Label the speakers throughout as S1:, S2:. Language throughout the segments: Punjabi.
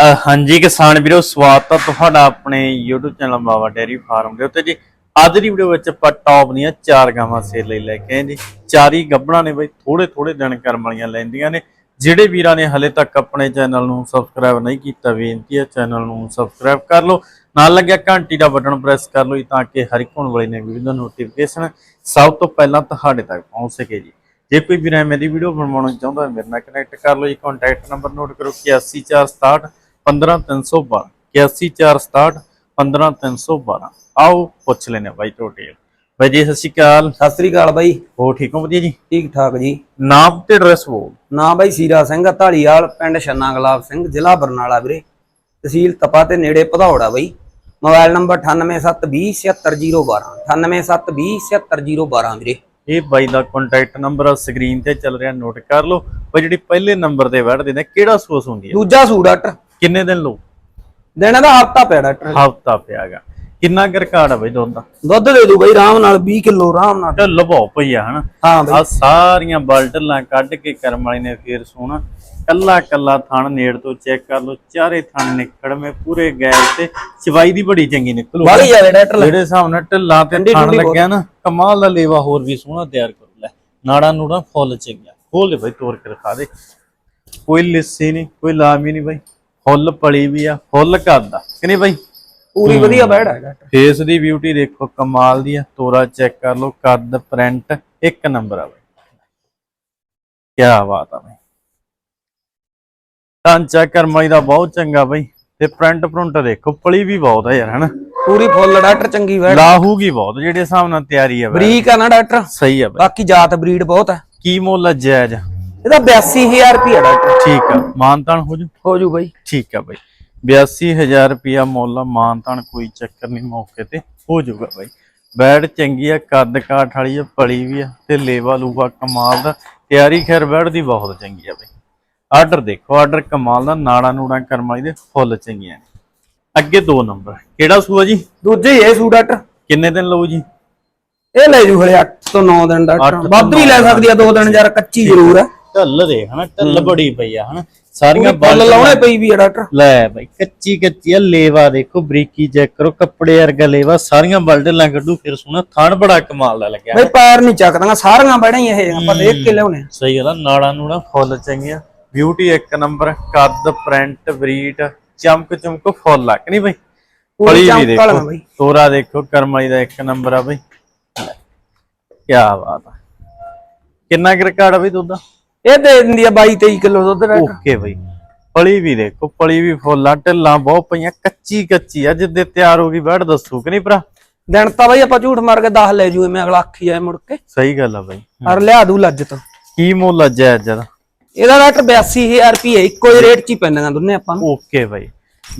S1: ਹਾਂਜੀ ਕਿਸਾਨ ਵੀਰੋ, ਸਵਾਗਤ ਹੈ ਤੁਹਾਡਾ ਆਪਣੇ YouTube channel Bawa dairy farm ਦੇ ਉੱਤੇ ਜੀ। ਅੱਜ ਦੀ ਵੀਡੀਓ ਵਿੱਚ ਆਪਾਂ ਟੌਪ ਦੀਆਂ ਚਾਰ ਗਾਵਾਂ ਸੇਲ ਲਈ ਲੈ ਕੇ ਆਏ ਜੀ। ਚਾਰੀ ਗੱਭਣਾ ਨੇ ਬਈ ਥੋੜੇ ਥੋੜੇ ਦਿਨ ਕਰਮ ਵਾਲੀਆਂ ਲੈਂਦੀਆਂ ਨੇ। ਜਿਹੜੇ ਵੀਰਾਂ ਨੇ ਹਲੇ ਤੱਕ ਆਪਣੇ ਚੈਨਲ ਨੂੰ ਸਬਸਕ੍ਰਾਈਬ ਨਹੀਂ ਕੀਤਾ, ਬੇਨਤੀ ਹੈ ਚੈਨਲ ਨੂੰ ਸਬਸਕ੍ਰਾਈਬ ਕਰ ਲਓ। ਨਾਲ ਲੱਗਿਆ ਘੰਟੀ ਦਾ ਬਟਨ ਪ੍ਰੈਸ ਕਰ ਲਓ ਜੀ, ਤਾਂ ਕਿ ਹਰ ਇੱਕ ਹੋਣ ਵਾਲੀ ਨੇ ਵੀਡੀਓ ਦਾ ਨੋਟੀਫਿਕੇਸ਼ਨ ਸਭ ਤੋਂ ਪਹਿਲਾਂ ਤੁਹਾਡੇ ਤੱਕ ਪਹੁੰਚ ਸਕੇ ਜੀ। ਜੇ ਕੋਈ ਵੀਰ ਐਵੇਂ ਦੀ ਵੀਡੀਓ ਬਣਵਾਉਣਾ ਚਾਹੁੰਦਾ ਹੈ ਮੇਰੇ ਨਾਲ ਕਨੈਕਟ ਕਰ ਲਓ ਜੀ। ਕੰਟੈਕਟ ਨੰਬਰ ਨੋਟ ਕਰੋ 8146 15312 8146 15312 ਆਓ ਪੁੱਛ ਲੈਨੇ ਬਾਈ ਟੋਟੇਲ ਬਾਈ ਜੀ ਸਤਿ ਸ਼੍ਰੀ ਅਕਾਲ।
S2: ਸਤਿ ਸ੍ਰੀ ਅਕਾਲ ਬਾਈ।
S1: ਹੋ ਠੀਕ ਹੋ ਵਧੀਆ ਜੀ?
S2: ਠੀਕ ਠਾਕ ਜੀ।
S1: ਨਾਮ ਤੇ ਐਡਰੈਸ ਬੋਲ।
S2: ਨਾਂ ਬਾਈ ਸੀਰਾ ਸਿੰਘ ਢਾਲੀਵਾਲ ਪਿੰਡ ਛੰਨਾ ਗੁਲਾਬ ਸਿੰਘ ਜ਼ਿਲ੍ਹਾ ਬਰਨਾਲਾ ਵੀਰੇ। ਤਹਿਸੀਲ ਤਪਾ ਤੇ ਨੇੜੇ ਆ ਬਾਈ। ਮੋਬਾਈਲ ਨੰਬਰ 9872077012 9872077012 ਵੀਰੇ।
S1: ਇਹ ਬਾਈ ਦਾ ਕੰਟੈਕਟ ਨੰਬਰ ਸਕਰੀਨ ਤੇ ਚੱਲ ਰਿਹਾ ਨੋਟ ਕਰ ਲਓ। ਬਾਈ ਜਿਹੜੀ ਪਹਿਲੇ ਨੰਬਰ ਤੇ ਵੜਦੇ ਨੇ ਕਿਹੜਾ ਸੋਸ ਹੁੰਦੀ ਹੈ
S2: ਦੂਜਾ ਸੂ ਡਾਕਟਰ
S1: ਕਿੰਨੇ ਦਿਨ ਲਓ
S2: ਦਿਨ ਦਾ ਹਫਤਾ ਪਿਆ ਡਾਕਟਰ
S1: ਹਫਤਾ ਪਿਆਗਾ ਕਿੰਨਾ ਕੁ ਰਿਕਾਰਡ ਆ ਬਾਈ ਦੁੱਧ ਦਾ?
S2: ਦੁੱਧ ਦੇ ਦੂ ਬਾਈ ਆਰਾਮ ਨਾਲ 20 ਕਿਲੋ ਆਰਾਮ ਨਾਲ।
S1: ਤੇ ਲਵਾਓ ਪਈਆ ਹਨਾ?
S2: ਹਾਂ ਬਾਈ।
S1: ਆ ਸਾਰੀਆਂ ਬਲਟਲਾਂ ਕੱਢ ਕੇ ਕਰਮ ਵਾਲੀ ਨੇ ਫੇਰ ਸੋਣਾ। ਕੱਲਾ ਕੱਲਾ ਥਣ ਨੇੜ ਤੋਂ ਚੈੱਕ ਕਰ ਲਓ ਚਾਰੇ ਥਣ ਨਿਕੜਵੇਂ ਪੂਰੇ ਗੈਰ ਤੇ ਚਵਾਈ ਦੀ ਬੜੀ ਚੰਗੀ ਨਿਕਲੂ।
S2: ਬਾਲੀ ਜਾਵੇ ਡਾਕਟਰ।
S1: ਜਿਹੜੇ ਹਿਸਾਬ ਨਾਲ ਢਿੱਲਾਂ ਤੇ ਥਣ ਲੱਗਿਆ ਨਾ ਕਮਾਲ ਦਾ ਲੇਵਾ ਹੋਰ ਵੀ ਸੋਹਣਾ ਤਿਆਰ ਕਰ। ਲੈ ਨਾੜਾ ਨੂੜਾ ਫੁੱਲ ਚੰਗਿਆ ਖੋਲ ਦੇ ਬਾਈ ਤੋੜ ਕੇ ਦਿਖਾ ਦੇ। ਕੋਈ ਲਿੱਸੀ ਨਹੀਂ ਕੋਈ ਲਾਮੀ ਨਹੀਂ ਬਾਈ। ਫੁੱਲ ਪਲੀ ਵੀ ਆ ਫੁੱਲ ਕਰਦਾ ਕਿ ਨਹੀਂ ਬਾਈ?
S2: ਪੂਰੀ ਵਧੀਆ ਬੈੜ ਹੈ ਡਾਕਟਰ
S1: ਫੇਸ ਦੀ ਬਿਊਟੀ ਦੇਖੋ ਕਮਾਲ ਦੀ ਆ। ਤੋਰਾ ਚੈੱਕ ਕਰ ਲਓ ਕੱਦ ਪ੍ਰਿੰਟ ਇੱਕ ਨੰਬਰ ਆ ਬਾਈ। ਕੀ ਬਾਤ ਆ ਬਾਈ। ਢਾਂਚਾ ਕਰਮਾਈ ਦਾ ਬਹੁਤ ਚੰਗਾ ਬਾਈ। ਤੇ ਪ੍ਰਿੰਟ ਪ੍ਰਿੰਟ ਦੇਖੋ ਪਲੀ ਵੀ ਬਹੁਤ ਆ ਯਾਰ ਹਨਾ?
S2: ਪੂਰੀ ਫੁੱਲ ਡਾਕਟਰ ਚੰਗੀ ਬੈੜ
S1: ਲਾਹੂਗੀ ਬਹੁਤ ਜਿਹੜੇ ਹਿਸਾਬ ਨਾਲ ਤਿਆਰੀ ਆ ਬਾਈ।
S2: ਬਰੀਕ ਆ ਨਾ ਡਾਕਟਰ।
S1: ਸਹੀ ਆ ਬਾਈ।
S2: ਬਾਕੀ ਜਾਤ ਬਰੀਡ ਬਹੁਤ ਹੈ
S1: ਕੀ ਮੁੱਲ ਆ ਜਾਇਜ਼?
S2: ਇਹਦਾ 82000 ਰੁਪਏ ਡਾਕਟਰ।
S1: ਠੀਕ ਆ ਮਾਨਤਾਨ ਹੋ ਜੂ?
S2: ਹੋ ਜੂ ਬਾਈ।
S1: ਠੀਕ ਆ ਬਾਈ। 82000 ਰੁਪਿਆ ਮੁੱਲ ਆ ਮਾਨਤਾਨ ਕੋਈ ਚੱਕਰ ਨਹੀਂ ਮੌਕੇ ਤੇ। ਹੋ ਜਾਊਗਾ ਬਾਈ। ਬੈੜ ਚੰਗੀ ਆ ਕੱਦ ਕਾਠ ਵਾਲੀ ਆ ਪਲੀ ਵੀ ਆ ਤੇ ਲੇਵਾ ਲੂਵਾ ਕਮਾਲ ਦਾ। ਤਿਆਰੀ ਖੈਰ ਬੈੜ ਦੀ ਬਹੁਤ ਚੰਗੀ ਆ ਬਾਈ। ਆਰਡਰ ਦੇਖੋ ਆਰਡਰ ਕਮਾਲ ਦਾ ਨਾੜਾ ਨੂੜਾ ਕਰਮ ਵਾਲੀ ਦੇ ਫੁੱਲ ਚੰਗੀਆਂ ਨੇ। ਅੱਗੇ ਦੋ ਨੰਬਰ ਕਿਹੜਾ ਸੂਆ ਜੀ?
S2: ਦੂਜੇ ਇਹ ਸੂ ਡਾਕਟਰ।
S1: ਕਿੰਨੇ ਦਿਨ ਲਊ ਜੀ?
S2: ਇਹ ਲੈ ਜੂ ਹਲੇ 8 ਤੋਂ 9 ਦਿਨ ਡਾਕਟਰ। ਵੱਧ ਵੀ ਲੈ ਸਕਦੀ ਆ ਦੋ ਦਿਨ ਯਾਰ ਕੱਚੀ ਜ਼ਰੂਰ ਹੈ
S1: ਢੱਲ ਦੇ ਹਨਾ ਢੱਲ ਬੜੀ ਪਈ ਆ ਹਨਾ। ਸਾਰੀਆਂ
S2: ਫੁੱਲ ਲਾਉਣੇ ਪਈ ਵੀ ਆ ਡਾਕਟਰ।
S1: ਲੈ ਬਾਈ ਕੱਚੀ ਕੱਚੀ ਆ ਲੇਵਾ ਦੇਖੋ ਬਰੀਕੀ ਚੈੱਕ ਕਰੋ ਕੱਪੜੇ ਵਰਗਾ ਲੇਵਾ ਸਾਰੀਆਂ ਬਲਡਲਾਂ ਕੱਢੂ ਫਿਰ ਸੁਣਾ ਥਣ ਬੜਾ ਕਮਾਲ ਦਾ ਲੱਗਿਆ।
S2: ਬਈ ਪੈਰ ਨਹੀਂ ਚੱਕਦਾਗਾ ਸਾਰੀਆਂ ਬੜਾਂ ਹੀ ਇਹ ਆਪਾਂ ਦੇਖ ਕੇ ਲਿਆਉਣੇ।
S1: ਸਹੀ ਗੱਲ ਆ ਨਾੜਾਂ ਨੂੰ ਨਾ ਫੁੱਲ ਚੰਗੀਆਂ। ਬਿਊਟੀ ਇੱਕ ਨੰਬਰ ਕੱਦ ਪ੍ਰਿੰਟ ਬਰੀਡ ਚਮਕ ਚਮਕ ਫੁੱਲ ਆ ਕਿ ਨਹੀਂ ਬਾਈ? ਫਲੀ ਵੀ ਦੇਖੋ ਤੋਰਾ ਦੇਖੋ ਕਰਮਾਈ ਦਾ ਇੱਕ ਨੰਬਰ ਆ ਬਾਈ। ਕੀ ਬਾਤ ਆ। ਕਿੰਨਾ ਕੁ ਰਿਕਾਰਡ ਆ ਬਈ ਦੁੱਧ ਦਾ?
S2: ਇਹ ਦੇ ਦਿੰਦੀ ਆ 22 23 ਕਿਲੋ ਦੁੱਧ ਡਾਕਟਰ
S1: ਓਕੇ ਬਈ। ਪਲੀ ਵੀ ਦੇਖੋ ਪਲੀ ਵੀ ਫੁੱਲਾਂ ਢਿੱਲਾਂ ਬਹੁਤ ਪਈਆਂ ਕੱਚੀ ਕੱਚੀ ਆ ਜਿੱਦੇ ਤਿਆਰ ਹੋ ਗਈ ਬੈਠ ਦੱਸੂ ਕਿ ਨਹੀਂ ਭਰਾ?
S2: ਦਿਨ ਤਾਂ ਬਈ ਆਪਾਂ ਝੂਠ ਮਾਰ ਕੇ 10 ਲੈ ਜੂ ਮੈਂ ਅਗਲਾ ਆਖੀ ਜਾਏ ਮੁੜ ਕੇ।
S1: ਸਹੀ ਗੱਲ ਆ ਬਾਈ।
S2: ਪਰ ਲਿਆ ਦੂ ਲੱਜ ਤੋਂ।
S1: ਕੀ ਮੁੱਲ ਆ ਜਾਇਜ਼ ਜਦਾ
S2: ਇਹਦਾ ਡਾਕਟਰ 82000 ਰੁਪਏ ਇੱਕੋ ਹੀ ਰੇਟ 'ਚ ਹੀ ਪੈਂਦੀਆਂ ਦੋਨੇ ਆਪਾਂ ਨੂੰ।
S1: ਓਕੇ ਬਾਈ।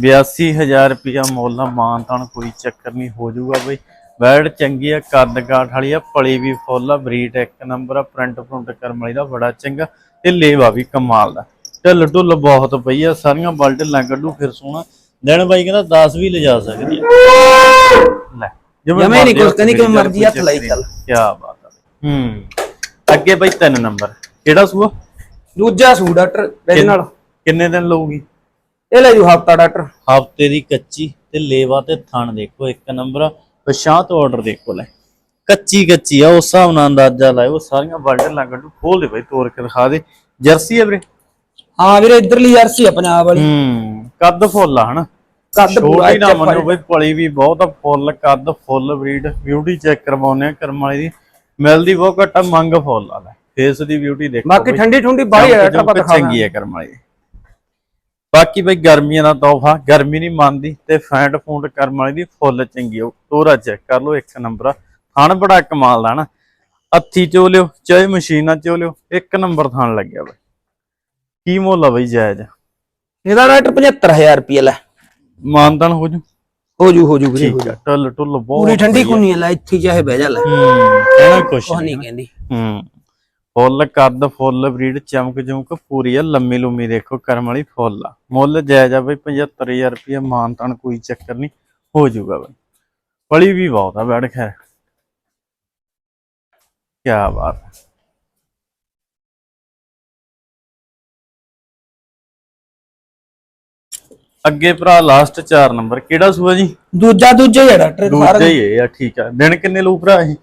S1: 82000 ਰੁਪਿਆ ਮੁੱਲ ਮਾਨ ਤਾਨ ਕੋਈ ਚੱਕਰ ਨਹੀਂ ਹੋ ਜਾਊਗਾ ਬਾਈ। ਬੈਡ ਚੰਗੀ ਆ ਕੱਦ ਕਾਠ ਵਾਲੀ ਆ ਪਲੀ ਵੀ ਫੁੱਲ ਆ ਬਰੀਡ ਇੱਕ ਨੰਬਰ ਆ ਪ੍ਰਿੰਟ ਪ੍ਰਿੰਟ ਕਰਮ ਵਾਲੀ ਦਾ ਬੜਾ ਚੰਗਾ ਤੇ ਲੇਵਾ ਵੀ ਕਮਾਲ ਦਾ। ਢਿੱਲ ਢੁੱਲ ਬਹੁਤ ਪਈ ਆ ਸਾਰੀਆਂ ਬਲਟ ਲਾਂ ਕੱਢੂ ਫਿਰ ਸੋਣਾ ਦਿਨ ਬਾਈ ਕਹਿੰਦਾ 10 ਵੀ ਲਿਜਾ ਸਕਦੀ ਆ। ਲੈ
S2: ਜਮੇ ਨਹੀਂ ਕੁਛ ਕਹਿੰਦੀ,
S1: ਯਾਰ,
S2: ਮਰਜ਼ੀ ਹੱਥ ਲਾਈ ਚੱਲ।
S1: ਕਿਆ ਬਾਤ ਆ ਹੂੰ ਅੱਗੇ ਬਾਈ ਤਿੰਨ ਨੰਬਰ। ਕਿਹੜਾ ਸੂਆ?
S2: ਦੂਜਾ ਸੂ ਡਾਕਟਰ ਇਹਦੇ ਨਾਲ
S1: ਕਿੰਨੇ ਦਿਨ ਲਊਗੀ?
S2: ਇਹ ਲੈ ਜੂ ਹਫਤਾ ਡਾਕਟਰ।
S1: ਹਫ਼ਤੇ ਦੀ ਕੱਚੀ ਤੇ ਲੇਵਾ ਤੇ ਥਣ ਦੇਖੋ ਇੱਕ ਨੰਬਰ ਪਛਾਂ ਤੋਂ ਆਰਡਰ ਦੇਖੋ ਲੈ। ਕੱਚੀ ਕੱਚੀ ਆ ਉਸ ਹਿਸਾਬ ਨਾਲ ਅੰਦਾਜ਼ਾ ਲਾਇਓ ਸਾਰੀਆਂ ਬਲਟਾਂ ਲੱਗਣ ਖੋਲ ਦੇ ਬਈ ਤੋੜ ਕੇ ਦਿਖਾ ਦੇ। ਜਰਸੀ ਆ ਵੀਰੇ?
S2: ਹਾਂ ਵੀਰੇ ਇਧਰਲੀ ਜਰਸੀ ਆ ਪੰਜਾਬ ਵਾਲੀ।
S1: ਹੂੰ ਕੱਦ ਫੁੱਲ ਆ ਹਨਾ?
S2: ਕੱਦ ਪੂਰਾ
S1: ਨਾ ਮੰਨੋ ਬਈ ਪਲੀ ਵੀ ਬਹੁਤ ਆ ਫੁੱਲ ਕੱਦ ਫੁੱਲ ਬਰੀਡ ਬਿਊਟੀ ਚੈੱਕ ਕਰਵਾਉਨੇ ਆ ਕਰਮ ਵਾਲੀ ਦੀ। ਮਿਲਦੀ ਬਹੁਤ ਘੱਟ ਮੰਗ ਫੁੱਲ ਆ ਲੈ। ਫੇਸ ਦੀ ਬਿਊਟੀ ਦੇਖੋ
S2: ਬਾਕੀ। ਠੰਡੀ ਠੰਡੀ ਬਾਹੀ ਆ
S1: ਚੰਗੀ ਕਰਮ ਵਾਲੀ। ਬਾਕੀ ਬਈ ਗਰਮੀਆਂ ਦਾ ਤੋਹਫਾ ਗਰਮੀ ਨਹੀਂ ਮੰਨਦੀ ਤੇ ਫੈਂਟ ਫੂੰਟ ਕਰਮ ਵਾਲੀ ਦੀ ਫੁੱਲ ਚੰਗੀ ਹੋ ਤੋਰਾ ਚੈੱਕ ਕਰ ਲਓ ਇੱਕ ਨੰਬਰ ਥਣ ਬੜਾ ਕਮਾਲ ਦਾ ਨਾ। ਹੱਥੀ ਚੋ ਲਿਓ ਚਾਹੇ ਮਸ਼ੀਨਾਂ ਚੋ ਲਿਓ ਇੱਕ ਨੰਬਰ ਥਣ ਲੱਗਿਆ ਬਈ। ਕੀ ਮੁੱਲ ਆ ਬਈ ਜਾਇਜ਼?
S2: ਇਹਦਾ ਡਾਕਟਰ 75000 ਰੁਪਏ ਲੈ।
S1: ਮਾਨਦਾਨ ਹੋ ਜੂ?
S2: ਹੋ ਜੂ ਹੋ ਜੂ ਵੀਰੇ ਹੋ ਜੂ
S1: ਟੱਲ ਟੁੱਲ ਬਹੁਤ
S2: ਪੂਰੀ ਠੰਡੀ ਕੁੰਨੀ ਲੈ ਇੱਥੇ ਹੀ ਚਾਹੇ ਬਹਿ ਜਾ ਲੈ।
S1: ਹੂੰ ਕਹਿਣਾ ਕੁਛ।
S2: ਨਹੀਂ। ਕਹਿੰਦੀ।
S1: ਹੂੰ। ਫੁੱਲ ਕੱਦ ਫੁੱਲ ਬਰੀਡ ਚਮਕ ਚਮਕ ਪੂਰੀ ਆ ਲੰਮੀ ਲੰਮੀ ਦੇਖੋ ਕਰਮ ਵਾਲੀ ਫੁੱਲ ਆ। ਮੁੱਲ ਜਾਇਜ਼ ਆ ਬਈ 75000 ਰੁਪਏ ਮਾਨਤਾਨ ਕੋਈ ਚੱਕਰ ਨਹੀਂ ਹੋ ਜਾਊਗਾ ਬਈ। ਪਲੀ ਵੀ ਬਹੁਤ ਆ ਬੈਠ ਖੈਰ। ਕੀ ਬਾਤ। ਹੈ ਅੱਗੇ ਭਰਾ ਲਾਸਟ 4 ਨੰਬਰ ਕਿਹੜਾ ਸੂਆ ਜੀ?
S2: ਦੂਜਾ ਦੂਜਾ ਹੀ ਹੈ ਡਾਕਟਰ
S1: ਦੂਜਾ ਹੀ ਹੈ ਆ ਠੀਕ ਆ। ਦਿਨ ਕਿੰਨੇ ਲੂ ਭਰਾ ਇਹ?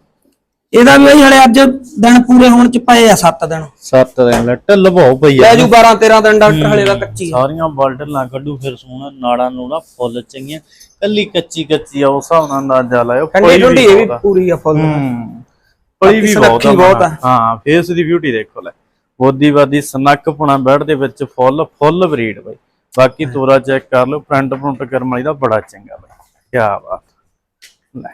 S2: ਇਹਦਾ ਵੀ ਬਈ ਹਲੇ ਅੱਜ ਦਿਨ ਪੂਰੇ ਹੋਣ ਚ ਪਏ ਆ 7 ਦਿਨ।
S1: 7 ਦਿਨ ਲੈ ਢਿੱਲ ਬਹੁ ਪਈ ਆ।
S2: ਜੂ 12 13 ਦਿਨ ਡਾਕਟਰ ਹਲੇ ਦਾ ਕੱਚੀ।
S1: ਸਾਰੀਆਂ ਬਾਲਟਲਾਂ ਕੱਢੂ ਫਿਰ ਸੋਹਣਾ ਨਾੜਾਂ ਨੂੰ ਨਾ ਫੁੱਲ ਚੰਗੀਆਂ। ਕੱਲੀ ਕੱਚੀ ਕੱਚੀ ਆ ਉਸ ਹਿਸਾਬ ਨਾਲ ਅੰਦਾਜ਼ਾ ਲਾਇਓ
S2: ਠੰਡੀ ਇਹ ਵੀ
S1: ਬਹੁਤ ਆ।
S2: ਪੂਰੀ ਆ ਫੁੱਲ।
S1: ਹੂੰ ਵੀ ਬਹੁਤ ਆ
S2: ਸੁਨੱਖੀ ਬਹੁਤ ਆ।
S1: ਹਾਂ ਫੇਸ ਦੀ ਬਿਊਟੀ ਦੇਖੋ ਲੈ। ਬੋਦੀਵਾਦੀ ਸਨੱਕ ਪੁਣਾ ਬੈਡ ਦੇ ਵਿੱਚ ਫੁੱਲ ਫੁੱਲ ਬਰੀਡ ਬਾਈ। ਬਾਕੀ ਤੋਰਾ ਚੈੱਕ ਕਰ ਲਓ ਫਰੰਟ ਫਰੰਟ ਕਰਮ ਵਾਲੀ ਦਾ ਬੜਾ ਚੰਗਾ ਬਾਈ। ਕੀ ਬਾਤ। ਲੈ।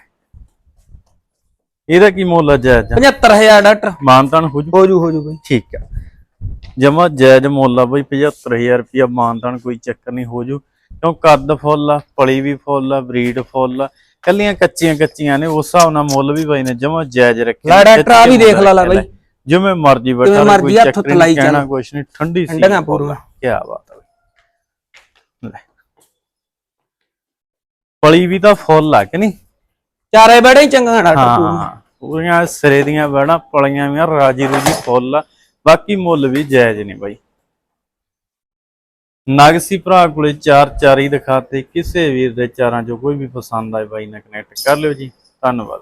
S1: ਇਹਦਾ ਕੀ ਮੁੱਲ ਆ ਜਾਇਜ਼? ਆ?
S2: 75000 ਡਾਕਟਰ।
S1: ਮਾਨਤਾਨ ਹੋ ਜੂ?
S2: ਹੋ ਜੂ ਹੋ ਜੂ ਬਈ।
S1: ਠੀਕ ਆ। ਜਮਾ ਜਾਇਜ਼ ਮੁੱਲ ਆ ਬਈ 75000 ਰੁਪਇਆ ਮਾਨਤਾਨ ਕੋਈ ਚੱਕਰ ਨਹੀਂ ਹੋ ਜੂ। ਕਿਉਂ ਕੱਦ ਫੁੱਲ ਆ ਪਲੀ ਵੀ ਫੁੱਲ ਆ ਬਰੀਡ ਫੁੱਲ ਆ ਕੱਲੀਆਂ ਕੱਚੀਆਂ ਕੱਚੀਆਂ ਨੇ ਉਸ ਹਿਸਾਬ ਨਾਲ ਮੁੱਲ ਵੀ ਬਾਈ ਨੇ ਜਮਾ ਜਾਇਜ਼ ਰੱਖਿਆ
S2: ਲੈ ਡਾਕਟਰ ਆ ਵੀ ਦੇਖ ਲਾ ਲੈ ਬਈ।
S1: ਜਿਵੇਂ ਮਰਜ਼ੀ ਬੈਠਾ
S2: ਜਿਵੇਂ
S1: ਰਹੇ,
S2: ਮਰਜ਼ੀ
S1: ਕੋਈ
S2: ਹੱਥ
S1: ਚੱਕਰ
S2: ਥਲਾਈ
S1: ਨਹੀਂ ਕਹਿਣਾ। ਕੁਛ ਨਹੀਂ ਠੰਡੀ ਸੀ।
S2: ਠੰਡੀਆਂ ਪੂਰੀਆਂ।
S1: ਕੀ ਬਾਤ ਆ ਬਈ। ਲੈ। ਪਲੀ ਵੀ ਤਾਂ ਫੁੱਲ ਆ ਕਿ ਨਹੀਂ?
S2: ਚਾਰੇ ਬੜੇ ਹੀ ਚੰਗਾ ਪੂਰੀ
S1: ਹਾਂ ਪੂਰੀਆਂ ਸਿਰੇ ਦੀਆਂ ਬੈਣਾ ਪਲੀਆਂ ਵੀ ਰਾਜੀ ਰੂਜੀ ਫੁੱਲ। ਬਾਕੀ ਮੁੱਲ ਵੀ ਜਾਇਜ਼ ਨਹੀਂ ਬਾਈ। ਨਗਸੀ ਭਰਾ ਕੋਲੇ ਚਾਰ ਚਾਰ ਹੀ ਦਿਖਾਤੇ ਕਿਸੇ ਵੀਰ ਦੇ ਚਾਰਾਂ ਚੋਂ ਕੋਈ ਵੀ ਪਸੰਦ ਆਏ ਬਾਈ ਨਾਲ ਕਨੈਕਟ ਕਰ ਲਿਓ ਜੀ। ਧੰਨਵਾਦ।